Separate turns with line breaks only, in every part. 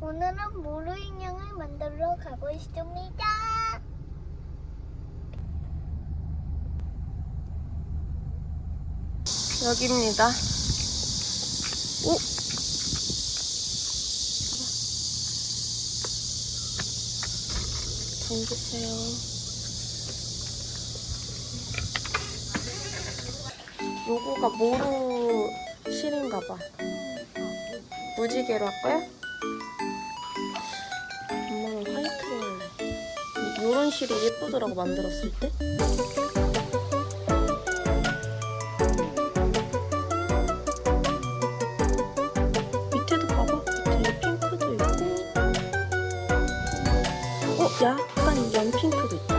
오늘은 모루 인형을 만들러 가고 있습니다.
여기입니다. 오! 잠기세요. 요거가 모루 실인가 봐. 무지개로 할까요? 이- 요런 실이 예쁘더라고 만들었을 때. 밑에도 봐봐. 밑에 핑크도 있고. 어, 약간 연핑크도 있다.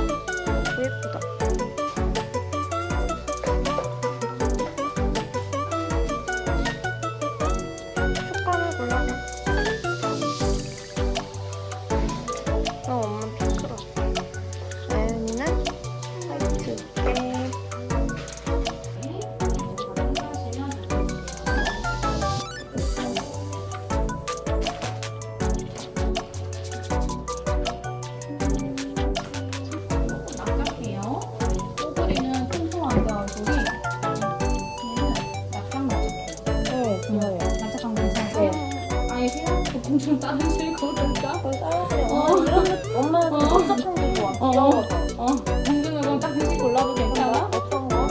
어. 어,
공주는 그럼 따르실 골라도 괜찮아?
어떤 거?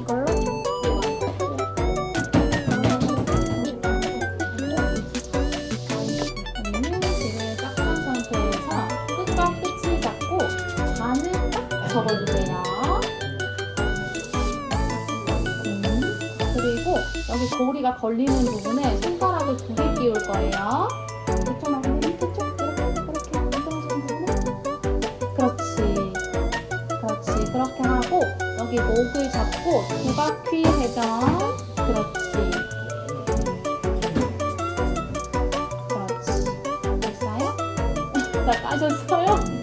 이걸로?
우리는 지금 닦은 상태에서 끝과 끝을 잡고 반을 딱 접어주세요. 음, 그리고 여기 고리가 걸리는 부분에 손가락을 두 개 끼울 거예요. 나 빠졌어요?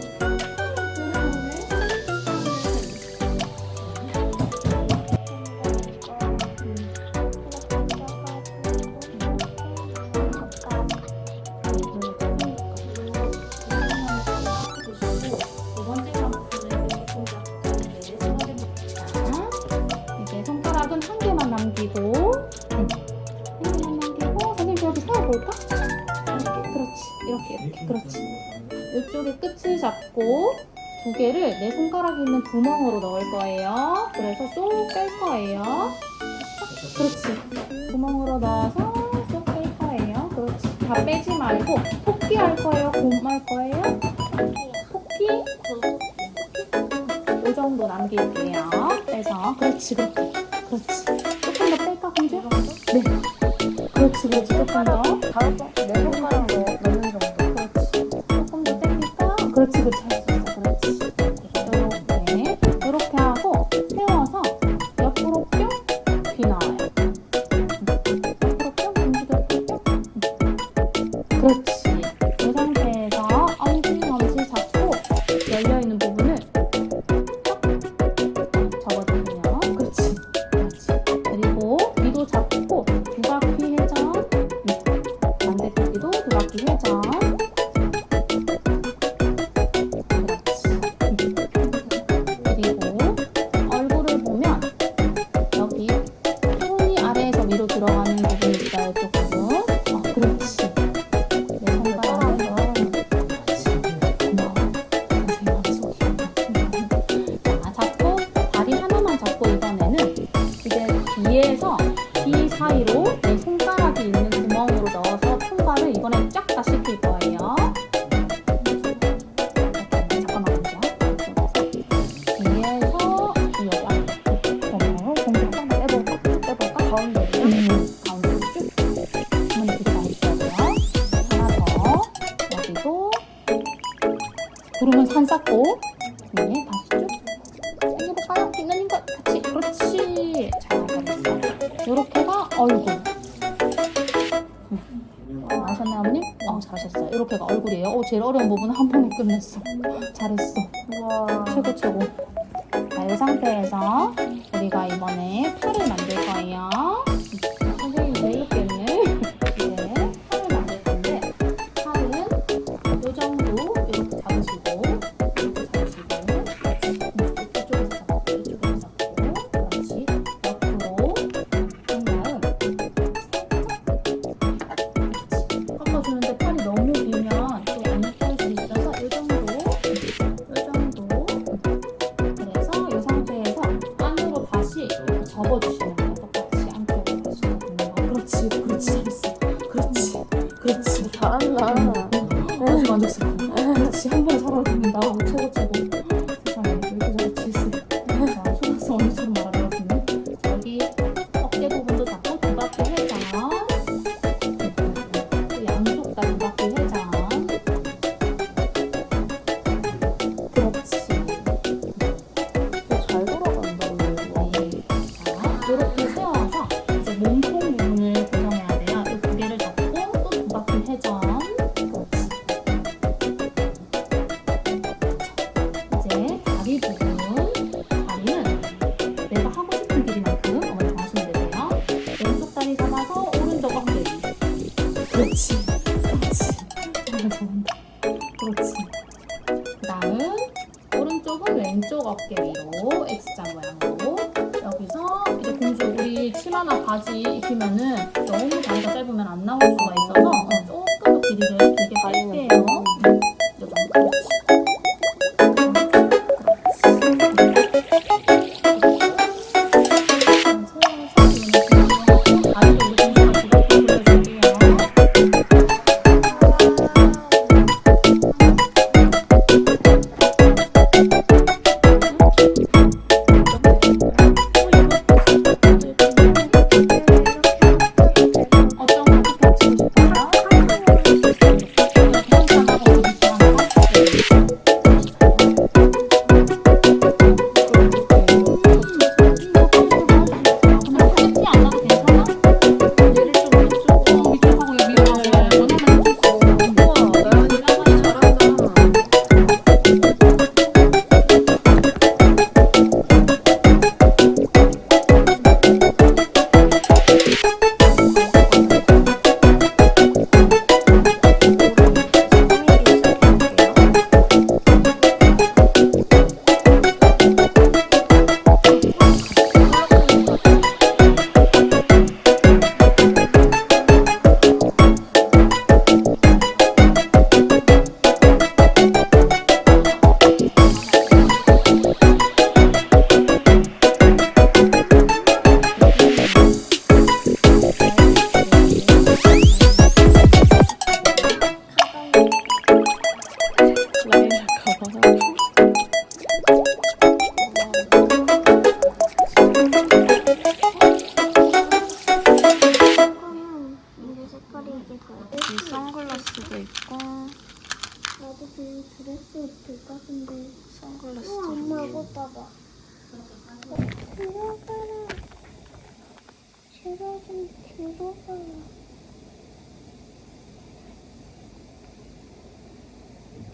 개를 내 손가락에 있는 구멍으로 넣을 거예요. 그래서 쏙 뺄 거예요. 그렇지. 구멍으로 넣어서 쏙 뺄 거예요. 그렇지. 다 빼지 말고 토끼 할 거예요? 곰 할 거예요? 토끼? 이 정도 남길게요. 빼서 그렇지 그렇게 당겨볼까요? 빛나는 것 같이. 그렇지. 잘 잘했어. 요렇게 가 얼굴. 음. 아셨나요, 어머님? 어, 잘하셨어요. 이렇게 가 얼굴이에요. 어, 제일 어려운 부분은 한 번에 끝냈어. 잘했어.
우와.
최고, 최고. 자, 이 상태에서 우리가 이번에 팔을 만들 거예요. 접어줘. 그렇지. 그렇지. 그렇지. 그 다음 오른쪽은 왼쪽 어깨 위로 X자 모양으로 여기서 이제 공주 우리 치마나 바지 입히면은 너무 다리가 짧으면 안 나올 수가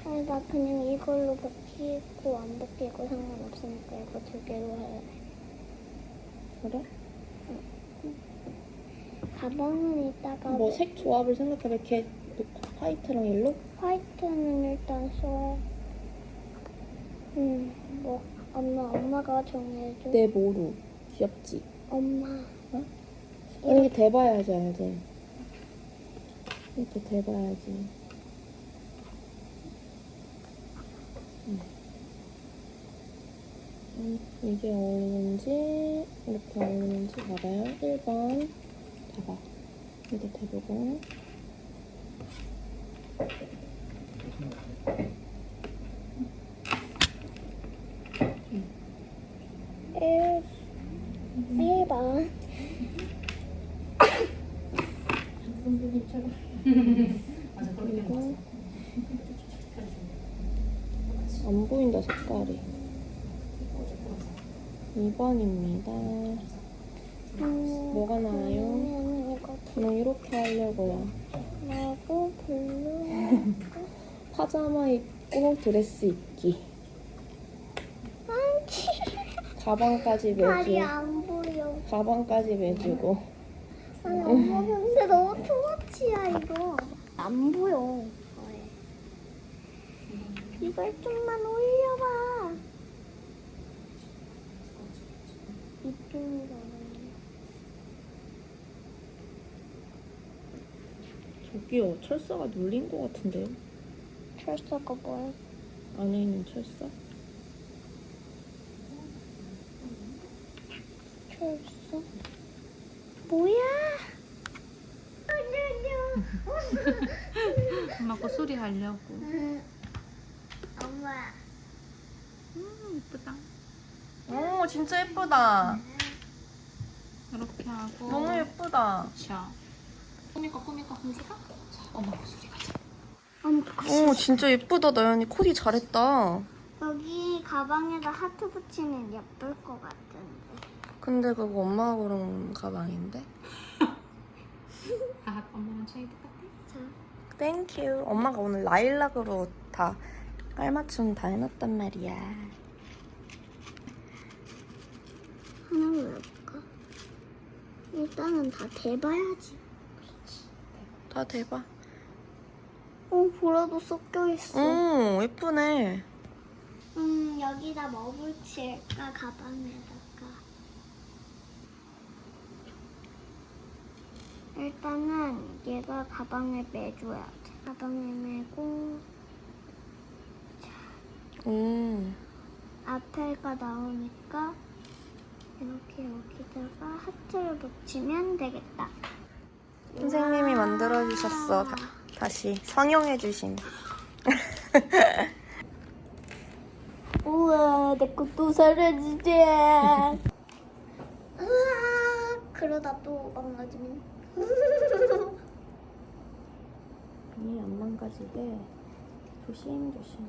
아니 나 그냥 이걸로 벗기고 안 벗기고 상관없으니까 이거 두 개로 할래
그래?
가방은 이따가
뭐 색 조합을 생각해봐 이렇게 화이트랑 옐로?
화이트는 일단 써. 음, 뭐 엄마 엄마가 정해줘.
내 모루 귀엽지?
엄마.
이렇게 대봐야지 알지? 이렇게 대봐야지 음. 음, 이게 어울리는지 이렇게 어울리는지 봐봐요. 1번. 봐봐. 이렇게 대보고
일, 일 번.
그리고 안 보인다 색깔이 2번입니다
음,
뭐가 나와요?
이거
그냥 이렇게 하려고요
나고 블루.
파자마 입고 드레스 입기. 가방까지 매주
안 보여.
가방까지 매주고
아니 엄마 근데 너무 투머치야 이거. 안 보여. 이걸 좀만 올려봐.
저기요 철사가 눌린 것 같은데요?
철사가 뭐야?
안에 있는 철사?
철사? 뭐야?
엄마 거 수리하려고.
엄마.
음, 이쁘다.
오 진짜 예쁘다.
이렇게 하고.
너무 예쁘다.
자. 꾸밀까 꾸밀까 공주가? 자, 엄마 가자.
엄마.
오 진짜 예쁘다 나연이 코디 잘했다.
여기 가방에다 하트 붙이면 예쁠 것 같은데.
근데 그거 엄마가 고른 가방인데?
아, 엄마랑 차이 똑같아?
자,
땡큐. 엄마가 오늘 라일락으로 다 깔맞춤 다 해놨단 말이야.
하나 골라볼까? 일단은 다 대봐야지.
다 대박.
어, 보라도 섞여 있어.
오 예쁘네.
음, 여기다 뭐 붙일까? 가방에다가. 일단은 얘가 가방에 매줘야 돼. 가방에 매고
오.
앞에가 나오니까 이렇게 여기다가 하트를 붙이면 되겠다.
선생님이 만들어 주셨어. 다, 다시 성형해 주신.
우와, 내 것도 사라지지. 우와, 그러다 또 망가지면.
이안 망가지게 조심 조심.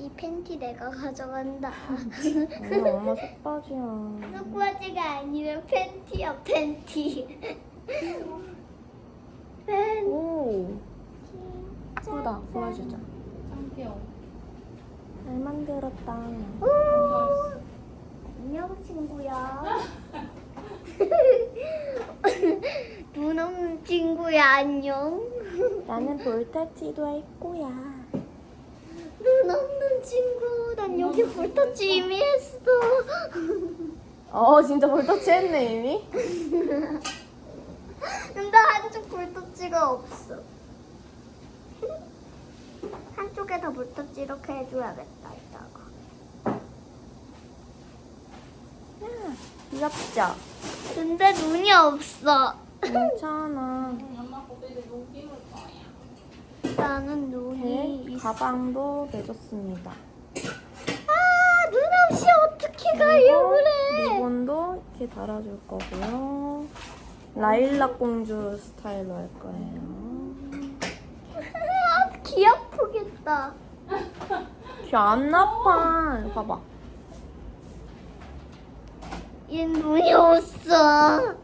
이 팬티 내가 가져간다.
아니 엄마 속바지야.
속바지가 아니라 팬티야, 팬티. 팬티.
오. 예쁘다. 보여주자.
짱 귀여워.
잘 만들었다.
오! 안녕, 친구야. 눈 없는 친구야, 안녕.
나는 볼터치도 할 거야.
눈 없는 친구. 난 여기 볼터치 이미 했어.
어 진짜 볼터치 했네 이미.
근데 한쪽 볼터치가 없어. 한쪽에다 볼터치 이렇게 해줘야겠다, 이따가.
귀엽죠?
근데 눈이 없어.
괜찮아.
엄마 끼울 거야.
나는 눈이 있어.
가방도 내줬습니다.
아, 눈 없이 어떻게 가요, 그래.
리본도 이렇게 달아줄 거고요. 라일락 공주 스타일로 할 거예요.
아, 귀 아프겠다.
귀안 나빠. 봐봐.
얘 눈이 없어.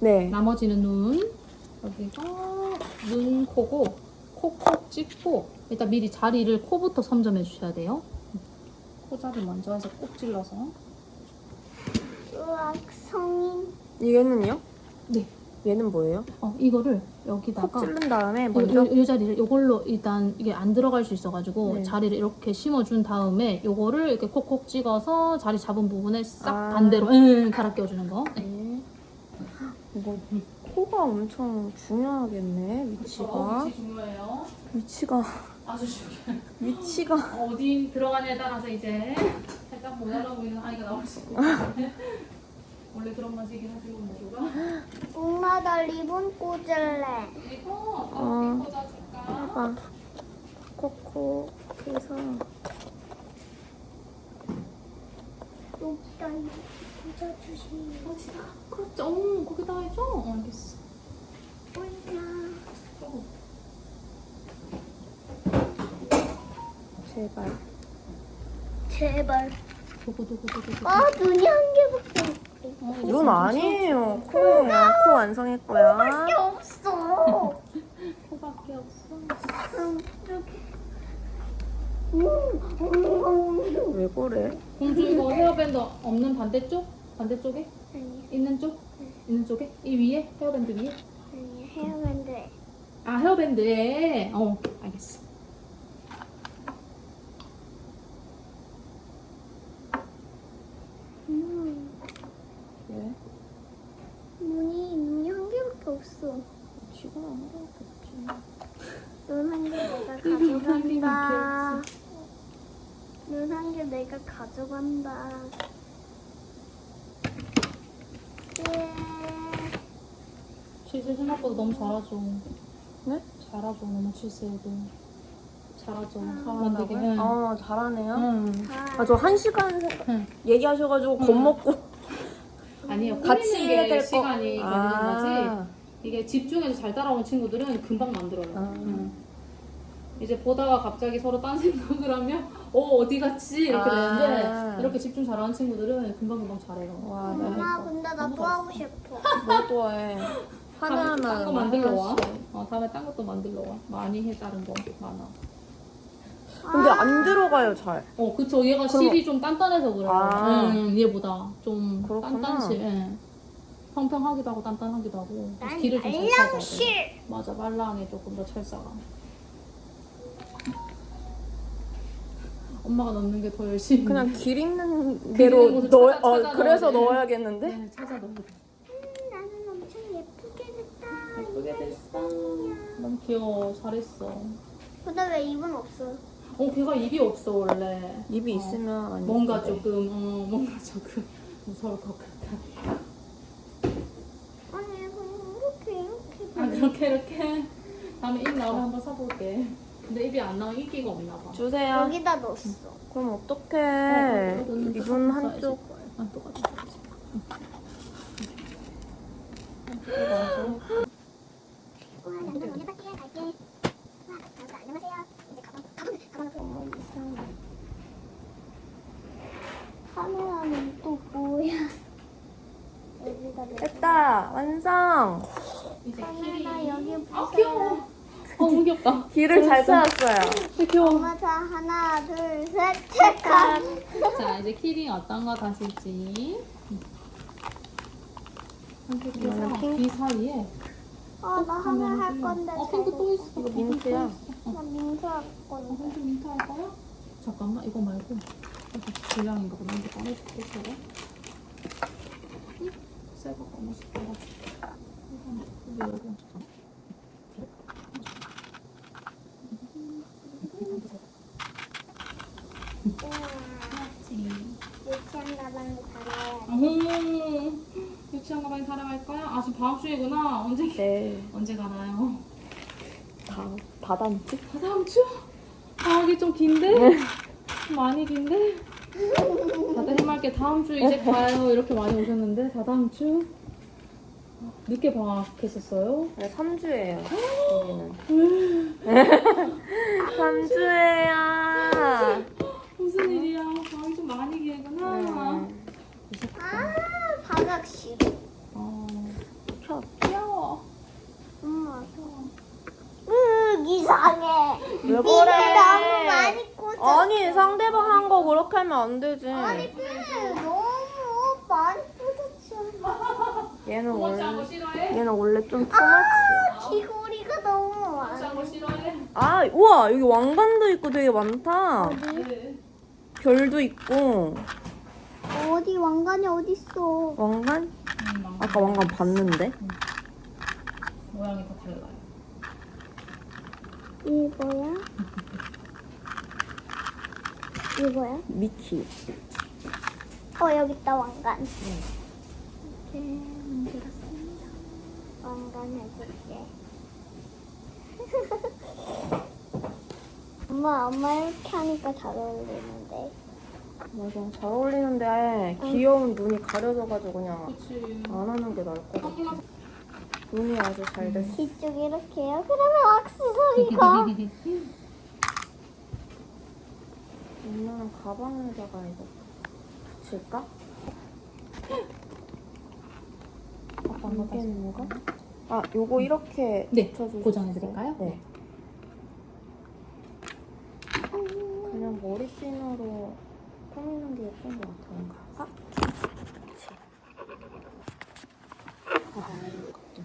네.
나머지는 눈. 여기가 눈, 코고 콕콕 찍고 일단 미리 자리를 코부터 선점해 주셔야 돼요. 코 자리 먼저 해서 꼭 찔러서.
우와, 성인.
얘는요?
네.
얘는 뭐예요?
어 이거를
콕
여기다가
찌른 다음에
요,
먼저
요, 요 자리를 요걸로 일단 이게 안 들어갈 수 있어가지고
네.
자리를 이렇게 심어준 다음에 요거를 이렇게 콕콕 찍어서 자리 잡은 부분에 싹
아.
반대로 응, 갈아 끼워주는 거. 네.
네. 이거 코가 엄청 중요하겠네 위치가
중요해요.
위치가
아주 중요해요.
위치가
어디 들어가냐에 따라서 이제 살짝 모자라 보이는 아이가 나올 수 있고 원래 그런 맛이긴 하지 모두가
엄마, 나 리본 꽂을래.
그리고
어.
어디 꽂아줄까?
해봐 코코 해서
여기다 이거 꽂아주시면.
어디다? 그렇지 어 거기다 해줘? 어 알겠어. 어.
제발
제발.
도구 도구 도구
아, 눈이 한 개밖에 없어.
어,
눈 아니에요 코예요 코 완성했고요
밖에 없어.
코밖에 없어
음, 이렇게. 음,
왜 그래?
공주 이거 헤어밴드 없는 반대쪽? 반대쪽에?
아니,
있는 쪽? 있는 쪽에? 이 위에? 헤어밴드 위에?
아니, 헤어밴드.
아 헤어밴드에 어 알겠어
음,
왜?
눈이, 눈이 한 개밖에 없어.
지금 안 그렇겠지
눈한 개 내가
눈한 개밖에
가져간다. 눈 한 개 내가 가져간다. 예.
칠세 생각보다 너무 잘하죠.
네?
잘하죠, 너무 칠세도. 잘하죠.
잘한다고요?
응.
아 잘하네요.
응.
아 저 한 시간
응.
얘기하셔가지고 겁먹고
아니요,
같이 해야 게될 거.
시간이 걸리는
아.
거지. 이게 집중해서 잘 따라오는 친구들은 금방 만들어요.
아.
응. 이제 보다가 갑자기 서로 딴 생각을 하면 어 어디 갔지 이렇게
아.
되는데 이렇게 집중 잘하는 친구들은 금방 금방 잘해요.
와, 네.
엄마 근데 나
너무
또 하고 싶어.
뭐또 해? 하나하나
딴거 만들러 와.
하나씩.
어 다음에 딴 것도 만들러 와. 많이 해 다른 거 많아.
근데 안 들어가요 잘.
어 그쵸 얘가
그럼-
실이 좀 단단해서 그래요.
아.
음, 얘보다 좀
그렇구나.
단단실. 예. 평평하기도 하고 단단하기도 하고
난
길을 좀 잘 찾아야 돼.
알랑실.
맞아 말랑해 조금 더 철사가. 엄마가 넣는 게 더 열심히.
그냥 길 있는
길
대로
곳을
넣어.
찾아-
어,
찾아
그래서
넣어야 돼.
넣어야겠는데.
네, 찾아 넣어.
음, 나는 엄청 예쁘게 됐다.
예쁘게 됐어. 너무 귀여워. 잘했어.
근데 왜 입은 없어?
어 걔가 입이 없어 원래.
입이
어.
있으면 안
뭔가
예쁜데.
조금 어 뭔가 조금 무서울 것 같아.
아니 그냥 이렇게 이렇게.
아 그렇게 이렇게 다음에 입 나오면 한번 사볼게. 근데 입이 안 나오면 인기가 없나 봐.
주세요.
여기다 넣었어.
그럼
어,
어떡해.
이거는
이분 한쪽.
아 똑같은 사이즈.
카메라는 또 뭐야? 여기다
됐다. 완성.
이제
카메라 여기
아
보세요.
귀여워. 어 너무 귀엽다.
길을 잘 찾았어요.
귀여워.
엄마 자 하나 둘셋 체크.
자 이제 키링 어떤 거 다실지. 이렇게 해서. 귀 사이에.
아나 하나 할 건데.
어 핑크 또 있어.
이거 민트야.
나 민트 할 건데.
핑크 민트 할 거야? 잠깐만 이거 말고 이거 불량인가 보다. 이거 꺼내줄게 저거. 새거 꺼내줄게. 이거 이거
달아야
어머 유치원 가방에 달아갈 거야? 아 지금 방학 중이구나. 언제
네.
언제 가나요?
다, 다 담지?
아, 다음 주? 방학이 좀 긴데? 좀 많이 긴데? 다들 해맑게 다음 주 이제 가요 이렇게 많이 오셨는데 다 다음 주? 늦게 방학했었어요?
네, 3주예요. 여기는. 3주예요.
무슨 일이야? 방학이 좀 많이 길구나.
네.
아 방학 싫어.
어,
켜.
귀여워.
엄마. 으 이상해.
왜
이거
그래?
너무 많이 꽂아.
아니, 상대방 한 거 그렇게 하면 안 되지.
아니 근데 너무 많이 꽂았잖아.
얘는 원래,
싫어해?
얘는 원래 좀 투마치야.
귀걸이가 너무 많아.
싫어해?
아, 우와, 여기 왕관도 있고 되게 많다.
네.
별도 있고.
어디 왕관이 어디 있어?
왕관?
음,
아까 왕관 봤는데.
모양이 다 달라요.
이 뭐야? 이 뭐야?
미키.
어 여기 있다 왕관. 이렇게 만들었습니다. 왕관 해줄게. 엄마 엄마 이렇게 하니까 잘 어울리는데.
맞아, 잘 어울리는데 귀여운 눈이 가려져가지고 그냥
그치.
안 하는 게 나을 것 같아. 눈이 아주 잘 됐어.
뒤쪽 이렇게 해요. 그러면 악세사리가.
엄마는 가방에다가 이거 붙일까?
아빠
이게 뭔가? 아, 요거 이렇게
네,
붙여주세요.
고정해드릴까요?
네. 머리핀으로 꾸미는 게 예쁜 것 같아, 뭔가. 아? 아, 이것도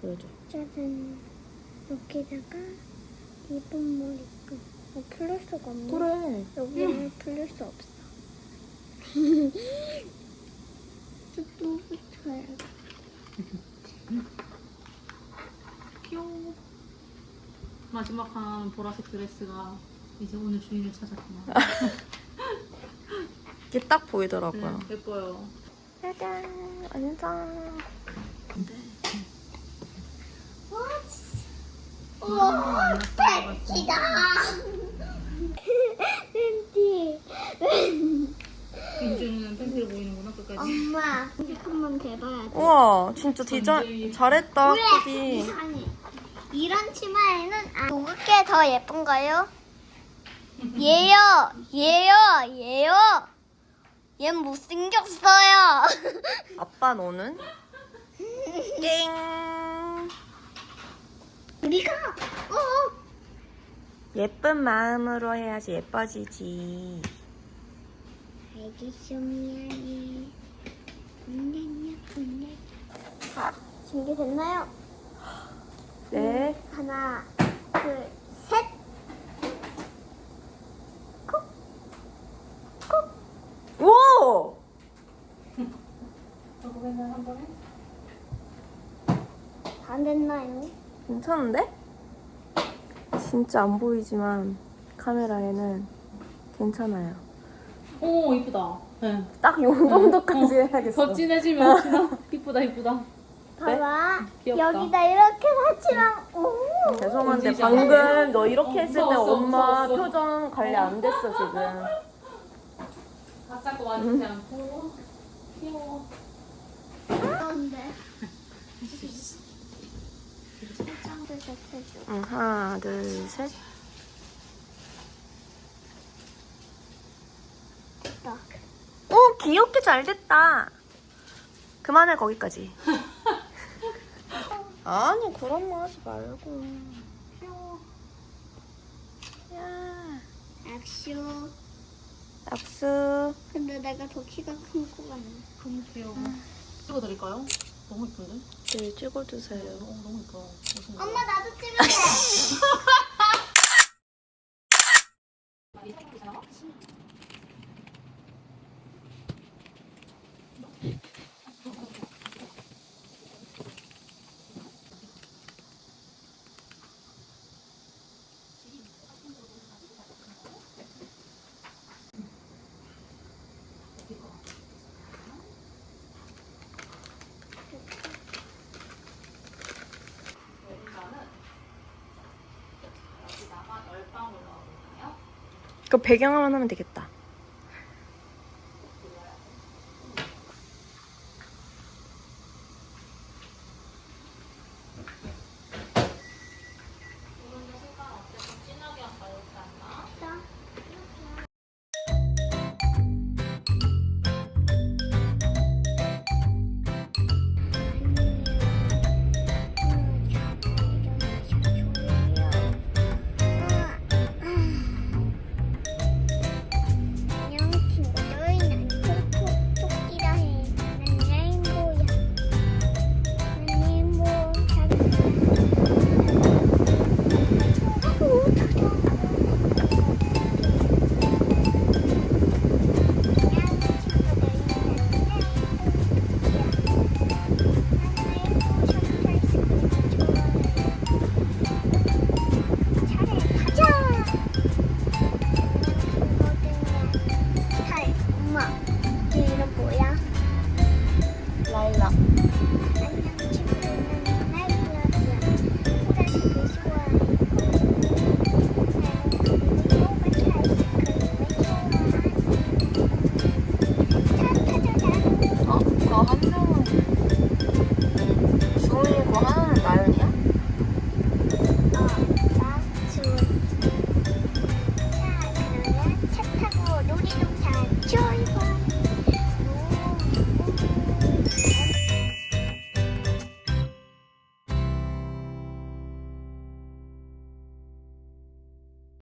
보여줘.
짜잔. 여기다가 이쁜 머리끈. 어, 풀릴 수가 없네.
그래.
여기는 풀릴 수 없어. 또 붙여야 돼.
귀여워. 마지막 한 보라색 드레스가 이제 오늘 주인을 찾았구나.
이게 딱 보이더라고요.
네, 예뻐요.
짜잔, 완성.
우와, 팬티다. 팬티.
민주는 팬티로 보이는구나 끝까지.
엄마, 이제 한번 대봐야지.
우와 진짜 디자인 잘했다
왜
코디
이상해? 이런 치마에는 아, 누구 게 더 예쁜가요? 얘요, 얘요, 얘요. 얘 못생겼어요.
아빠 너는? 땡
우리가 어,
예쁜 마음으로 해야지 예뻐지지
알겠어 미안해. 분내냐 분내. 자, 준비됐나요?
네
하나, 둘, 셋. 콕, 콕.
오!
안 됐나요?
괜찮은데? 진짜 안 보이지만 카메라에는 괜찮아요
오 이쁘다. 네.
딱 요 정도까지 해야겠어
더 진해지면 혹시나 이쁘다 이쁘다.
봐봐.
귀엽다.
여기다 이렇게 같이랑 오.
죄송한데
움직이지
방금 너 이렇게
어,
했을 때
무서웠어,
엄마
무서웠어.
표정 관리 안 됐어 지금
각 잡고 만지지 않고 귀여워.
그런데. 살짝 해줘.
응, 하나 둘 셋
됐다.
오 귀엽게 잘 됐다 그만해 거기까지 아니 그런 말 하지 말고
귀여워.
야
악쇼.
악수
근데 내가 더 키가 큰 거 같네.
너무 귀여워. 찍어드릴까요? 너무 이쁜데?
네 찍어주세요
어, 너무 이뻐. 무슨 거.
엄마 나도 찍을래.
그 배경화만 하면 되겠다